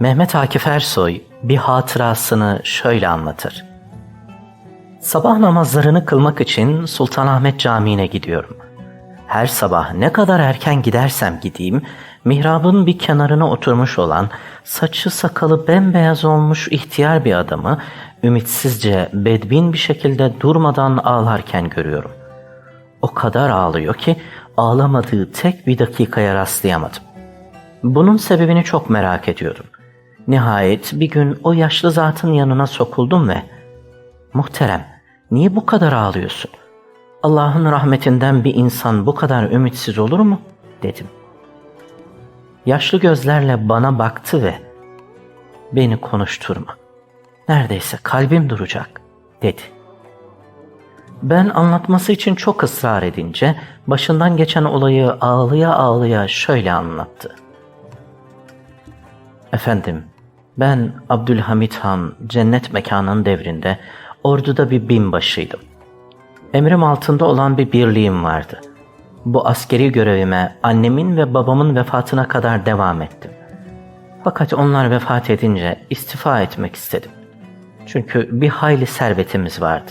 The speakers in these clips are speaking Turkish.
Mehmet Akif Ersoy bir hatırasını şöyle anlatır. Sabah namazlarını kılmak için Sultanahmet Camii'ne gidiyorum. Her sabah ne kadar erken gidersem gideyim, mihrabın bir kenarına oturmuş olan, saçı sakalı bembeyaz olmuş ihtiyar bir adamı ümitsizce bedbin bir şekilde durmadan ağlarken görüyorum. O kadar ağlıyor ki ağlamadığı tek bir dakikaya rastlayamadım. Bunun sebebini çok merak ediyordum. Nihayet bir gün o yaşlı zatın yanına sokuldum ve ''Muhterem, niye bu kadar ağlıyorsun? Allah'ın rahmetinden bir insan bu kadar ümitsiz olur mu?'' dedim. Yaşlı gözlerle bana baktı ve ''Beni konuşturma. Neredeyse kalbim duracak.'' dedi. Ben anlatması için çok ısrar edince başından geçen olayı ağlıya ağlıya şöyle anlattı. Efendim, ben Abdülhamit Han cennet mekanın devrinde orduda bir binbaşıydım. Emrim altında olan bir birliğim vardı. Bu askeri görevime annemin ve babamın vefatına kadar devam ettim. Fakat onlar vefat edince istifa etmek istedim. Çünkü bir hayli servetimiz vardı.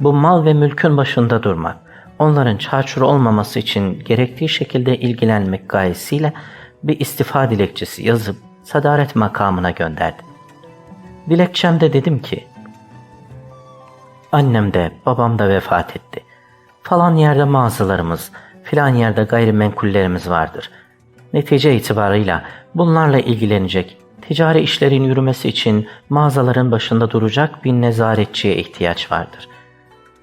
Bu mal ve mülkün başında durmak, onların çarçur olmaması için gerektiği şekilde ilgilenmek gayesiyle bir istifa dilekçesi yazıp sadaret makamına gönderdim. Dilekçemde dedim ki, Annem de babam da vefat etti. Falan yerde mağazalarımız, filan yerde gayrimenkullerimiz vardır. Netice itibarıyla bunlarla ilgilenecek, ticari işlerin yürümesi için mağazaların başında duracak bir nezaretçiye ihtiyaç vardır.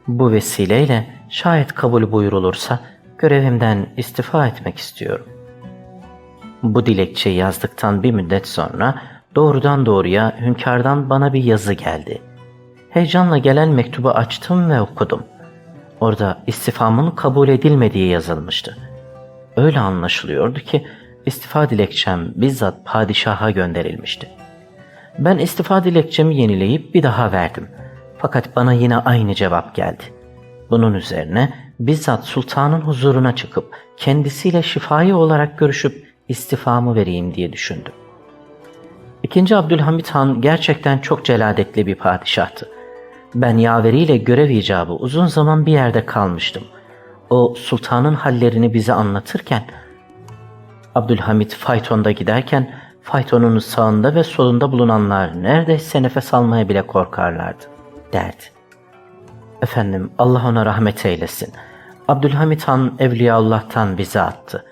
Bu vesileyle şayet kabul buyurulursa görevimden istifa etmek istiyorum. Bu dilekçeyi yazdıktan bir müddet sonra doğrudan doğruya hünkârdan bana bir yazı geldi. Heyecanla gelen mektubu açtım ve okudum. Orada istifamın kabul edilmediği yazılmıştı. Öyle anlaşılıyordu ki istifa dilekçem bizzat padişaha gönderilmişti. Ben istifa dilekçemi yenileyip bir daha verdim. Fakat bana yine aynı cevap geldi. Bunun üzerine bizzat sultanın huzuruna çıkıp kendisiyle şifai olarak görüşüp istifamı vereyim diye düşündüm. İkinci Abdülhamit Han gerçekten çok celadetli bir padişahtı. Ben yaveriyle görev icabı uzun zaman bir yerde kalmıştım. O sultanın hallerini bize anlatırken Abdülhamit faytonda giderken faytonun sağında ve solunda bulunanlar neredeyse nefes almaya bile korkarlardı derdi. Efendim Allah ona rahmet eylesin. Abdülhamit Han Evliyaullah'tan bize attı.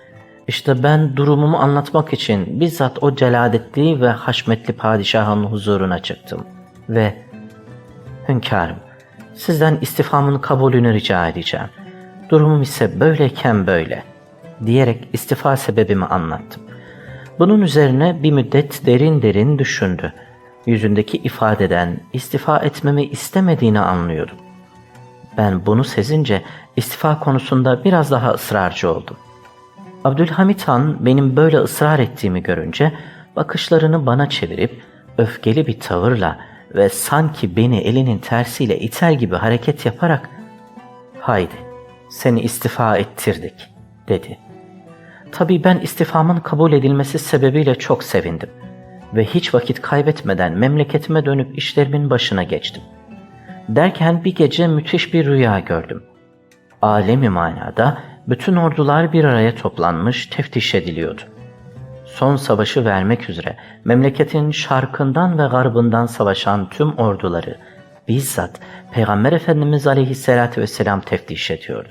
İşte ben durumumu anlatmak için bizzat o celadetli ve haşmetli padişahın huzuruna çıktım. Ve hünkârım sizden istifamın kabulünü rica edeceğim. Durumum ise böyleyken böyle diyerek istifa sebebimi anlattım. Bunun üzerine bir müddet derin derin düşündü. Yüzündeki ifadeden istifa etmemi istemediğini anlıyordum. Ben bunu sezince istifa konusunda biraz daha ısrarcı oldum. Abdülhamit Han benim böyle ısrar ettiğimi görünce bakışlarını bana çevirip öfkeli bir tavırla ve sanki beni elinin tersiyle iter gibi hareket yaparak ''Haydi seni istifa ettirdik.'' dedi. Tabii ben istifamın kabul edilmesi sebebiyle çok sevindim ve hiç vakit kaybetmeden memleketime dönüp işlerimin başına geçtim. Derken bir gece müthiş bir rüya gördüm. Alemi manada bütün ordular bir araya toplanmış teftiş ediliyordu. Son savaşı vermek üzere memleketin şarkından ve garbından savaşan tüm orduları bizzat Peygamber Efendimiz Aleyhisselatü Vesselam teftiş ediyordu.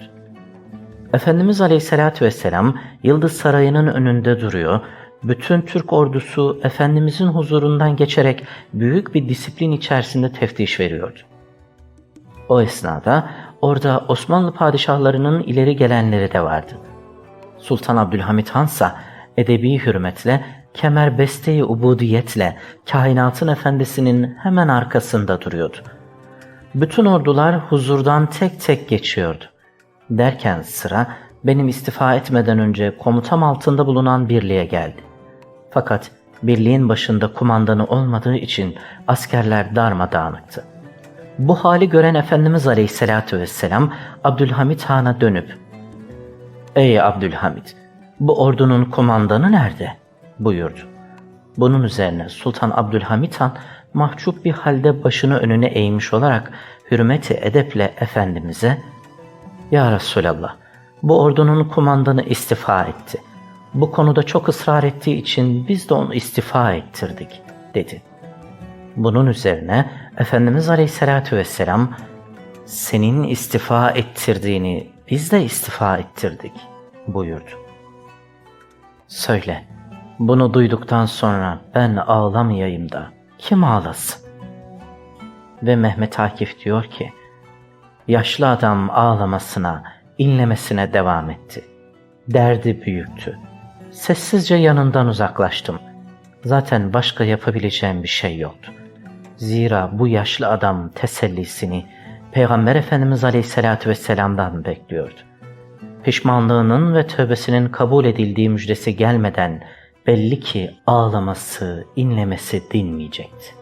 Efendimiz Aleyhisselatü Vesselam Yıldız Sarayı'nın önünde duruyor, bütün Türk ordusu Efendimizin huzurundan geçerek büyük bir disiplin içerisinde teftiş veriyordu. O esnada orada Osmanlı padişahlarının ileri gelenleri de vardı. Sultan Abdülhamit Han ise edebi hürmetle, kemer besteyi ubudiyetle kainatın efendisinin hemen arkasında duruyordu. Bütün ordular huzurdan tek tek geçiyordu. Derken sıra benim istifa etmeden önce komutam altında bulunan birliğe geldi. Fakat birliğin başında kumandanı olmadığı için askerler darmadağınıktı. Bu hali gören Efendimiz Aleyhisselatü Vesselam Abdülhamit Han'a dönüp ''Ey Abdülhamit, bu ordunun kumandanı nerede?'' buyurdu. Bunun üzerine Sultan Abdülhamit Han mahcup bir halde başını önüne eğmiş olarak hürmeti edeple Efendimiz'e ''Ya Resulallah, bu ordunun kumandanı istifa etti. Bu konuda çok ısrar ettiği için biz de onu istifa ettirdik.'' dedi. Bunun üzerine Efendimiz Aleyhisselatü Vesselam senin istifa ettirdiğini biz de istifa ettirdik buyurdu. Söyle, bunu duyduktan sonra ben ağlamayayım da kim ağlasın? Ve Mehmet Akif diyor ki, yaşlı adam ağlamasına, inlemesine devam etti. Derdi büyüktü. Sessizce yanından uzaklaştım. Zaten başka yapabileceğim bir şey yoktu. Zira bu yaşlı adam tesellisini Peygamber Efendimiz Aleyhisselatü Vesselam'dan bekliyordu. Pişmanlığının ve tövbesinin kabul edildiği müjdesi gelmeden belli ki ağlaması, inlemesi dinmeyecekti.